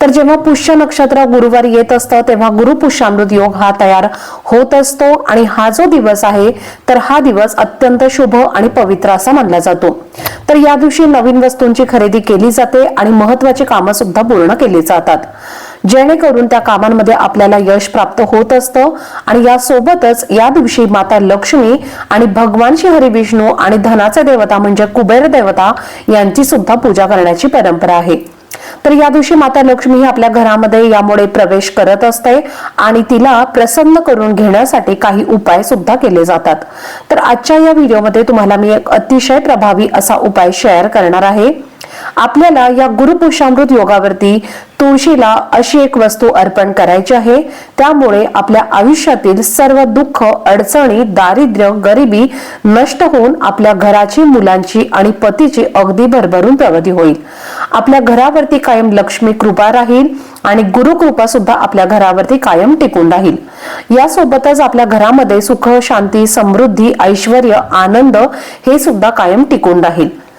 तर जेव्हा पुष्य नक्षत्र गुरुवार येत असतं तेव्हा गुरुपुष्यामृत योग हा तयार होत असतो. आणि हा जो दिवस आहे तर हा दिवस अत्यंत शुभ आणि पवित्र असा मानला जातो. तर या दिवशी नवीन वस्तूंची खरेदी केली जाते आणि महत्वाची कामं सुद्धा पूर्ण केली जातात. जेणेकरून त्या कामांमध्ये आपल्याला यश प्राप्त होत असतं. आणि यासोबतच या दिवशी माता लक्ष्मी आणि भगवान श्री हरी विष्णू आणि धनाचे देवता म्हणजे कुबेर देवता यांची सुद्धा पूजा करण्याची परंपरा आहे. तर या दिवशी माता लक्ष्मी ही आपल्या घरामध्ये यामुळे प्रवेश करत असते आणि तिला प्रसन्न करून घेण्यासाठी काही उपाय सुद्धा केले जातात. तर आजच्या या व्हिडिओमध्ये तुम्हाला मी एक अतिशय प्रभावी असा उपाय शेअर करणार आहे. आपल्याला या गुरुपुषामृत योगावरती तुळशीला अशी एक वस्तू अर्पण करायची आहे. त्यामुळे आपल्या आयुष्यातील सर्व दुःख अडचणी दारिद्र्य गरिबी नष्ट होऊन आपल्या घराची मुलांची आणि पतीची अगदी भरभरून प्रगती होईल. आपल्या घरावरती कायम लक्ष्मी कृपा राहील आणि गुरुकृपा सुद्धा आपल्या घरावरती कायम टिकून राहील. यासोबतच आपल्या घरामध्ये सुख शांती समृद्धी ऐश्वर आनंद हे सुद्धा कायम टिकून राहील.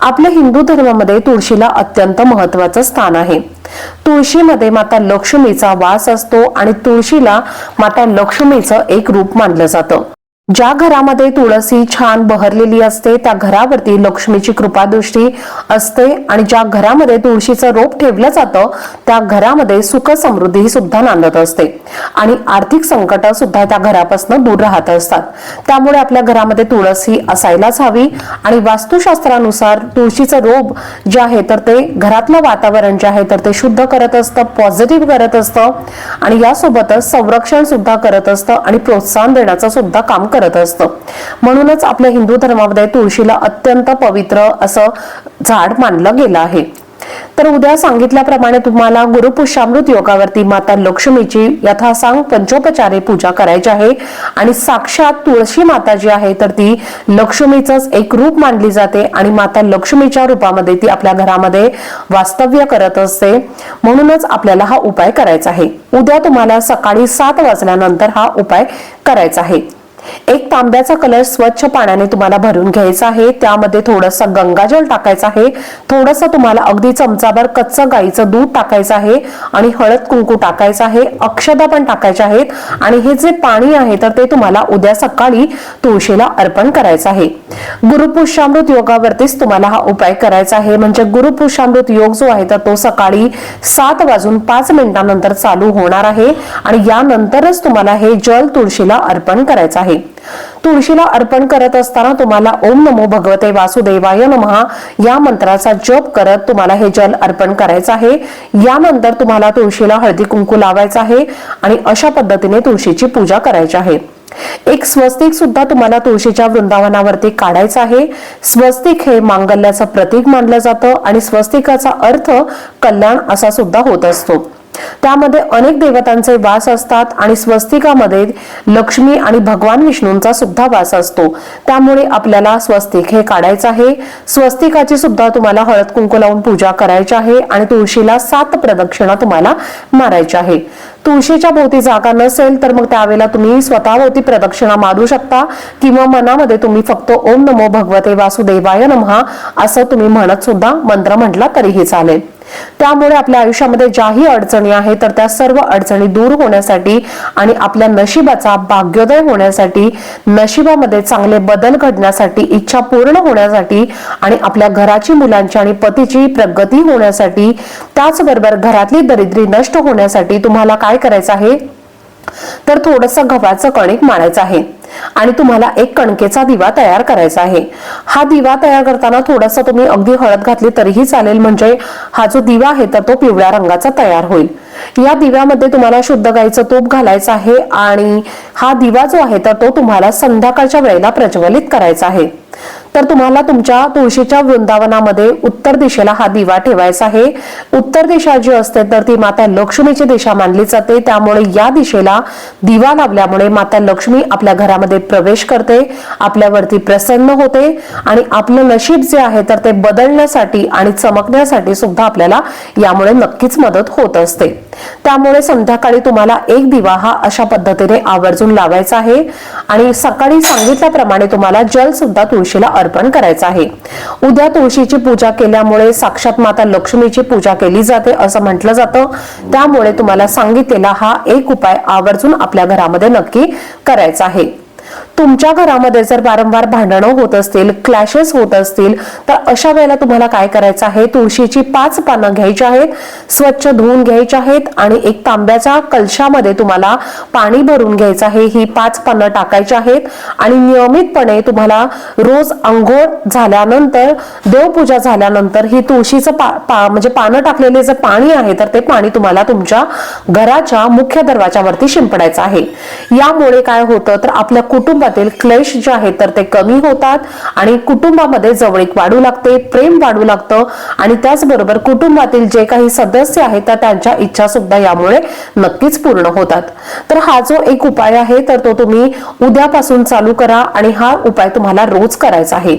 आपल्या हिंदू धर्मामध्ये तुळशीला अत्यंत महत्वाचं स्थान आहे. तुळशीमध्ये माता लक्ष्मीचा वास असतो आणि तुळशीला माता लक्ष्मीचं एक रूप मानलं जातं. ज्या घरामध्ये तुळसी छान बहरलेली असते त्या घरावरती लक्ष्मीची कृपादृष्टी असते आणि ज्या घरामध्ये तुळशीचं रोप ठेवलं जातं त्या घरामध्ये सुख समृद्धी सुद्धा नांदत असते. आणि आर्थिक संकट सुद्धा त्या घरापासून दूर राहत असतात. त्यामुळे आपल्या घरामध्ये तुळस ही असायलाच हवी आणि वास्तुशास्त्रानुसार तुळशीचं रोप जे आहे तर ते घरातलं वातावरण जे आहे तर ते शुद्ध करत असतं पॉझिटिव्ह करत असतं आणि यासोबतच संरक्षण सुद्धा करत असतं आणि प्रोत्साहन देण्याचं सुद्धा काम करत असतं. म्हणूनच आपल्या हिंदू धर्मामध्ये तुळशीला अत्यंत पवित्र असं झाड मानलं गेलं आहे. तर उद्या सांगितल्याप्रमाणे तुम्हाला गुरुपुष्यामृत योगावरती माता लक्ष्मीची यथासांग पंचोपचारे पूजा करायची आहे. आणि साक्षात तुळशी माता जी आहे तर ती लक्ष्मीचंच एक रूप मानली जाते आणि माता लक्ष्मीच्या रूपामध्ये ती आपल्या घरामध्ये वास्तव्य करत असते. म्हणूनच आपल्याला हा उपाय करायचा आहे. उद्या तुम्हाला सकाळी सात वाजल्यानंतर हा उपाय करायचा आहे. एक तांब्याचा कलर स्वच्छ पाण्याने तुम्हाला भरून घ्यायचा आहे. त्यामध्ये थोडस गंगाजल टाकायचं आहे. थोडस तुम्हाला अगदी चमचाभर कच्चं गाईचं दूध टाकायचं आहे आणि हळद कुंकू टाकायचं आहे. अक्षदा पण टाकायच्या आहेत. आणि हे जे पाणी आहे तर ते तुम्हाला उद्या सकाळी तुळशीला अर्पण करायचं आहे. गुरुपुष्यामृत योगावरतीच तुम्हाला हा उपाय करायचा आहे. म्हणजे गुरुपुष्यामृत योग जो आहे तर तो सकाळी सात वाजून पाच मिनिटांनंतर चालू होणार आहे. आणि यानंतरच तुम्हाला हे जल तुळशीला अर्पण करायचं आहे. तुळशीला अर्पण करत असताना तुम्हाला ओम नमो भगवते वासुदेवाय नमहा या मंत्राचा जप करत तुम्हाला हे जल अर्पण करायचं आहे. यानंतर तुम्हाला तुळशीला हळदी कुंकू लावायचं आहे आणि अशा पद्धतीने तुळशीची पूजा करायची आहे. एक स्वस्तिक सुद्धा तुम्हाला तुळशीच्या वृंदावनावरती काढायचं आहे. स्वस्तिक हे मांगल्याचं प्रतीक मानलं जातं आणि स्वस्तिकाचा अर्थ कल्याण असा सुद्धा होत असतो. त्यामध्ये अनेक देवतांचे वास असतात आणि स्वस्तिकामध्ये लक्ष्मी आणि भगवान विष्णूंचा सुद्धा वास असतो. त्यामुळे आपल्याला स्वस्तिक हे काढायचं आहे. स्वस्तिकाची सुद्धा तुम्हाला हळद कुंकू लावून पूजा करायची आहे आणि तुळशीला सात प्रदक्षिणा तुम्हाला मारायची आहे. तुळशीच्या भोवती जागा नसेल तर मग त्यावेळेला तुम्ही स्वतःभोवती प्रदक्षिणा मारू शकता किंवा मनामध्ये तुम्ही फक्त ओम नमो भगवते वासुदेवाय नमहा असं तुम्ही म्हणत सुद्धा मंत्र म्हटला तरीही चालेल. त्यामुळे आपल्या आयुष्यामध्ये ज्याही अडचणी आहेत तर त्या सर्व अडचणी दूर होण्यासाठी आणि आपल्या नशिबाचा भाग्योदय होण्यासाठी नशिबामध्ये चांगले बदल घडण्यासाठी इच्छा पूर्ण होण्यासाठी आणि आपल्या घराची मुलांची आणि पतीची प्रगती होण्यासाठी त्याचबरोबर घरातली दरिद्री नष्ट होण्यासाठी तुम्हाला काय करायचं आहे? तर थोडंसं गव्हाचं कणिक मारायचं आहे. आणि तुम्हाला एक कणकेचा दिवा तयार करायचा आहे. हा दिवा तयार करताना थोडासा तुम्ही अगदी हळद घातली तरीही चालेल. म्हणजे हा जो दिवा आहे तर तो पिवळ्या रंगाचा तयार होईल. या दिव्यामध्ये तुम्हाला शुद्ध गाईचं तूप घालायचं आहे आणि हा दिवा जो आहे तर तो तुम्हाला संध्याकाळच्या वेळेला प्रज्वलित करायचा आहे. तर तुम्हाला तुमच्या तुळशीच्या वृंदावनामध्ये उत्तर दिशेला हा दिवा ठेवायचा आहे. उत्तर दिशा जी असते तर ती माता लक्ष्मीची दिशा मानली जाते. त्यामुळे या दिशेला दिवा लावल्यामुळे माता लक्ष्मी आपल्या घरामध्ये प्रवेश करते आपल्यावरती प्रसन्न होते आणि आपलं नशीब जे आहे तर ते बदलण्यासाठी आणि चमकण्यासाठी सुद्धा आपल्याला यामुळे नक्कीच मदत होत असते. त्यामुळे संध्याकाळी तुम्हाला एक दिवा हा अशा पद्धतीने आवर्जून लावायचा आहे. आणि सकाळी सांगितल्याप्रमाणे तुम्हाला जल सुद्धा तुळशीला अर्पण करायचं आहे. उद्या तुळशीची पूजा केल्यामुळे साक्षात माता लक्ष्मीची पूजा केली जाते असं म्हटलं जातं. त्यामुळे तुम्हाला सांगितलेला हा एक उपाय आवर्जून आपल्या घरामध्ये नक्की करायचा आहे. तुमच्या घरामध्ये जर वारंवार भांडणं होत असतील क्लॅशेस होत असतील तर अशा वेळेला तुम्हाला काय करायचं आहे? तुळशीची पाच पानं घ्यायची आहेत स्वच्छ धुवून घ्यायची आहेत आणि एक तांब्याच्या कलशामध्ये तुम्हाला पाणी भरून घ्यायचं आहे. ही पाच पानं टाकायची आहेत आणि नियमितपणे तुम्हाला रोज आंघोळ झाल्यानंतर देवपूजा झाल्यानंतर ही तुळशीचं पा, पा म्हणजे पानं टाकलेले जे पाणी आहे तर ते पाणी तुम्हाला तुमच्या घराच्या मुख्य दरवाजावरती शिंपडायचं आहे. यामुळे काय होतं? तर आपल्या कुटुंबातील क्लेश जे आहेत तर ते कमी होतात आणि कुटुंबामध्ये जवळीक वाढू लागते प्रेम वाढू लागतं आणि त्याचबरोबर कुटुंबातील जे काही सदस्य आहेत तर त्यांच्या इच्छा सुद्धा यामुळे नक्कीच पूर्ण होतात. तर हा जो एक उपाय आहे तर तो तुम्ही उद्यापासून चालू करा आणि हा उपाय तुम्हाला रोज करायचा आहे.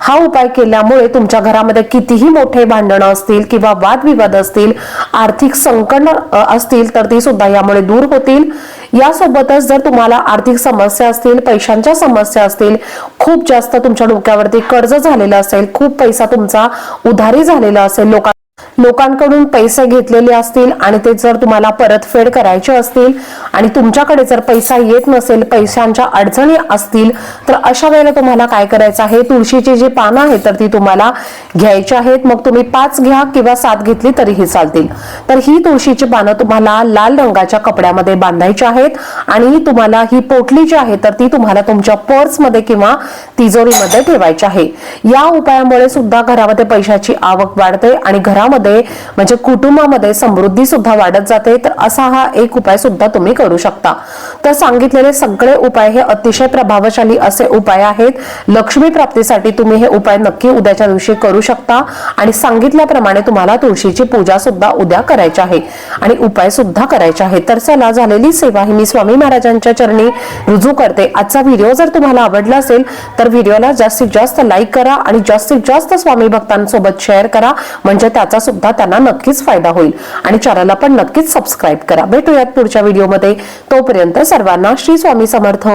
हा उपाय केल्यामुळे तुमच्या घरामध्ये कितीही मोठे भांडणं असतील किंवा वादविवाद असतील आर्थिक संकट असतील तर ती सुद्धा यामुळे दूर होतील. यासोबतच जर तुम्हाला आर्थिक समस्या असतील पैशांच्या समस्या असतील खूप जास्त तुमच्या डोक्यावरती कर्ज झालेलं असेल खूप पैसा तुमचा उधारी झालेला असेल लोकां लोकांकडून पैसे घेतलेले असतील आणि ते जर तुम्हाला परतफेड करायचे असतील आणि तुमच्याकडे जर पैसा येत नसेल पैशांच्या अडचणी असतील तर अशा वेळेला तुम्हाला काय करायचं आहे? तुळशीची जी पानं आहेत तर ती तुम्हाला घ्यायची आहेत. मग तुम्ही पाच घ्या किंवा सात घेतली तरीही चालतील. तर ही तुळशीची पानं तुम्हाला लाल रंगाच्या कपड्यामध्ये बांधायची आहेत आणि तुम्हाला ही पोटली जी आहे तर ती तुम्हाला तुमच्या पर्समध्ये किंवा तिजोरीमध्ये ठेवायची आहे. या उपायामुळे सुद्धा घरामध्ये पैशाची आवक वाढते आणि घरामध्ये म्हणजे कुटुंबामध्ये समृद्धी सुद्धा वाढत जाते तर असा हा एक उपाय सुद्धा तुम्ही करू शकता. तर सांगितलेले सगळे उपाय हे अतिशय प्रभावशाली असे उपाय आहेत. लक्ष्मी प्राप्तीसाठी तुम्ही हे उपाय नक्की उद्याच्या दिवशी करू शकता. आणि सांगितल्याप्रमाणे तुम्हाला तुळशीची पूजा सुद्धा उद्या करायची आहे. आणि उपाय सुद्धा करायचे आहे तर चला झालेली सेवा ही मी स्वामी महाराजांच्या चरणी रुजू करते. आजचा व्हिडिओ जर तुम्हाला आवडला असेल तर व्हिडिओला जास्तीत जास्त लाईक करा आणि जास्तीत जास्त स्वामी भक्तांसोबत शेअर करा. म्हणजे त्याचा सुद्धा त्यांना नक्कीच फायदा होईल. आणि चॅनलला पण नक्कीच सबस्क्राईब करा. भेटूयात पुढच्या व्हिडिओमध्ये तोपर्यंत सर्वांना श्री स्वामी समर्थ.